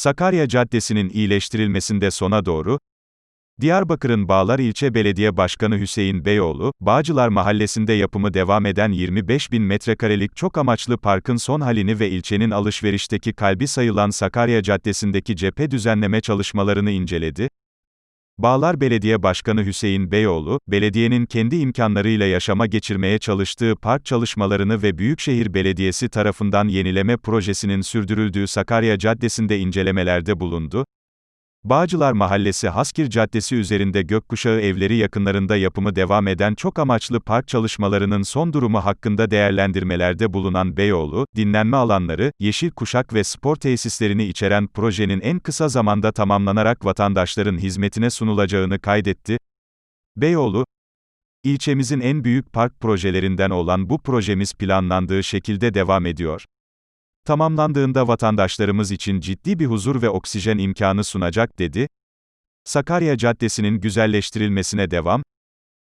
Sakarya Caddesi'nin iyileştirilmesinde sona doğru, Diyarbakır'ın Bağlar İlçe Belediye Başkanı Hüseyin Beyoğlu, Bağcılar Mahallesi'nde yapımı devam eden 25 bin metrekarelik çok amaçlı parkın son halini ve ilçenin alışverişteki kalbi sayılan Sakarya Caddesi'ndeki cephe düzenleme çalışmalarını inceledi. Bağlar Belediye Başkanı Hüseyin Beyoğlu, belediyenin kendi imkanlarıyla yaşama geçirmeye çalıştığı park çalışmalarını ve Büyükşehir Belediyesi tarafından yenileme projesinin sürdürüldüğü Sakarya Caddesi'nde incelemelerde bulundu. Bağcılar Mahallesi Haskir Caddesi üzerinde gökkuşağı evleri yakınlarında yapımı devam eden çok amaçlı park çalışmalarının son durumu hakkında değerlendirmelerde bulunan Beyoğlu, dinlenme alanları, yeşil kuşak ve spor tesislerini içeren projenin en kısa zamanda tamamlanarak vatandaşların hizmetine sunulacağını kaydetti. Beyoğlu, ilçemizin en büyük park projelerinden olan bu projemiz planlandığı şekilde devam ediyor. Tamamlandığında vatandaşlarımız için ciddi bir huzur ve oksijen imkanı sunacak, dedi. Sakarya Caddesi'nin güzelleştirilmesine devam.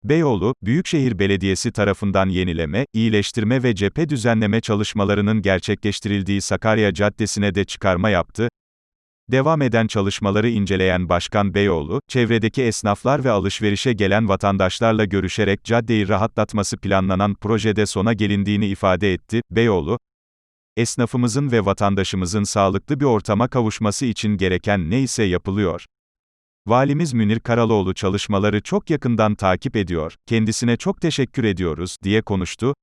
Beyoğlu, Büyükşehir Belediyesi tarafından yenileme, iyileştirme ve cephe düzenleme çalışmalarının gerçekleştirildiği Sakarya Caddesi'ne de çıkarma yaptı. Devam eden çalışmaları inceleyen Başkan Beyoğlu, çevredeki esnaflar ve alışverişe gelen vatandaşlarla görüşerek caddeyi rahatlatması planlanan projede sona gelindiğini ifade etti. Beyoğlu, esnafımızın ve vatandaşımızın sağlıklı bir ortama kavuşması için gereken neyse yapılıyor. Valimiz Münir Karaloğlu çalışmaları çok yakından takip ediyor, kendisine çok teşekkür ediyoruz, diye konuştu.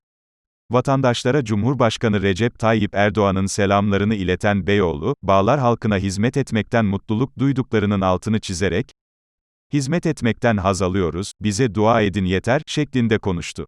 Vatandaşlara Cumhurbaşkanı Recep Tayyip Erdoğan'ın selamlarını ileten Beyoğlu, Bağlar halkına hizmet etmekten mutluluk duyduklarının altını çizerek, hizmet etmekten haz alıyoruz, bize dua edin yeter, şeklinde konuştu.